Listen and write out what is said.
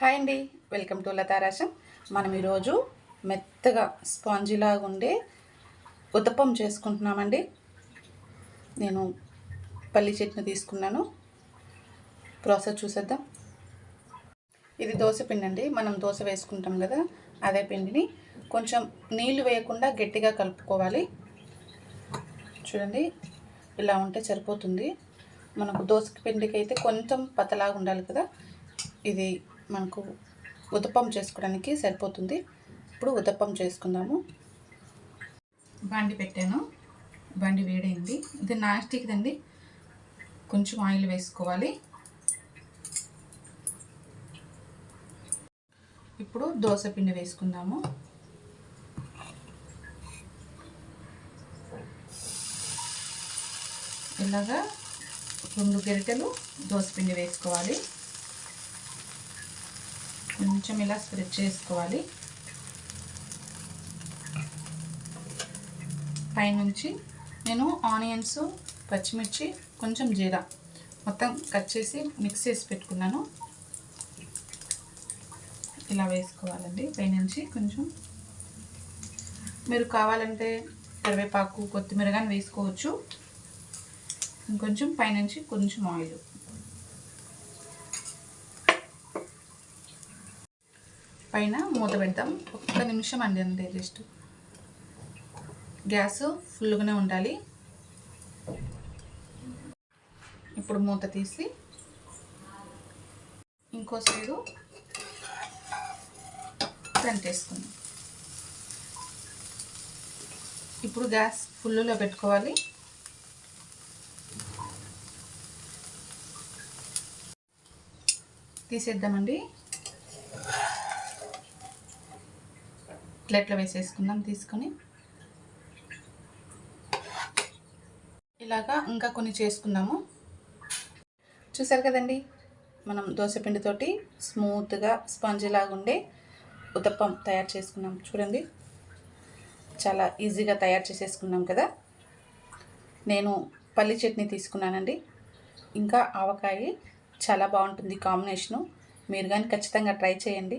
Hi అండి. Welcome to లతారాశం మనం ఈరోజు మెత్తగా స్పాంజిలాగా ఉండే ఉతప్పం చేసుకుంటున్నామండి. నేను పల్లి చట్నీ తీసుకున్నాను. ప్రాసెస్ చూసేద్దాం. ఇది దోశ పిండి అండి. మనం దోశ వేసుకుంటాం కదా అదే పిండిని కొంచెం నీళ్ళు వేయకుండా గట్టిగా కలుపుకోవాలి. చూడండి ఇలా ఉంటే సరిపోతుంది. మనకు దోశ పిండికి అయితే కొంచెం పతలాగా ఉండాలి కదా. ఇది మనకు ఉతప్పం చేసుకోవడానికి సరిపోతుంది. ఇప్పుడు ఉతప్పం చేసుకుందాము. బండి పెట్టాను. బండి వేడైంది. ఇది నాస్టిక్ అండి కొంచెం ఆయిల్ వేసుకోవాలి. ఇప్పుడు దోశ పిండి వేసుకుందాము. ఇలాగా రెండు గరిటెలు దోశ పిండి వేసుకోవాలి. కొంచెం ఇలా స్ప్రెడ్ చేసుకోవాలి. పైనుంచి నేను ఆనియన్స్ పచ్చిమిర్చి కొంచెం జీరా మొత్తం కట్ చేసి మిక్స్ చేసి పెట్టుకున్నాను. ఇలా వేసుకోవాలండి. పైనుంచి కొంచెం మీరు కావాలంటే కరివేపాకు కొత్తిమీర కానీ వేసుకోవచ్చు. ఇంకొంచెం పైనుంచి కొంచెం ఆయిల్. పైన మూత పెడతాం. ఒక్క నిమిషం అండి అంతే జస్ట్. గ్యాస్ ఫుల్గానే ఉండాలి. ఇప్పుడు మూత తీసి ఇంకో సైడు వేసుకుందాం ఇప్పుడు గ్యాస్ ఫుల్లో పెట్టుకోవాలి. తీసేద్దామండి. ప్లేట్లో వేసేసుకుందాం తీసుకొని. ఇలాగా ఇంకా కొన్ని చేసుకున్నాము చూసారు కదండి? మనం దోశపిండితోటి స్మూత్గా స్పాంజ్ లాగా ఉండే ఉతప్పం తయారు చేసుకున్నాం. చూడండి. చాలా ఈజీగా తయారు చేసేసుకున్నాం కదా. నేను పల్లి చట్నీ తీసుకున్నానండి. ఇంకా ఆవకాయ చాలా బాగుంటుంది కాంబినేషను. మీరు కానీ ఖచ్చితంగా ట్రై చేయండి.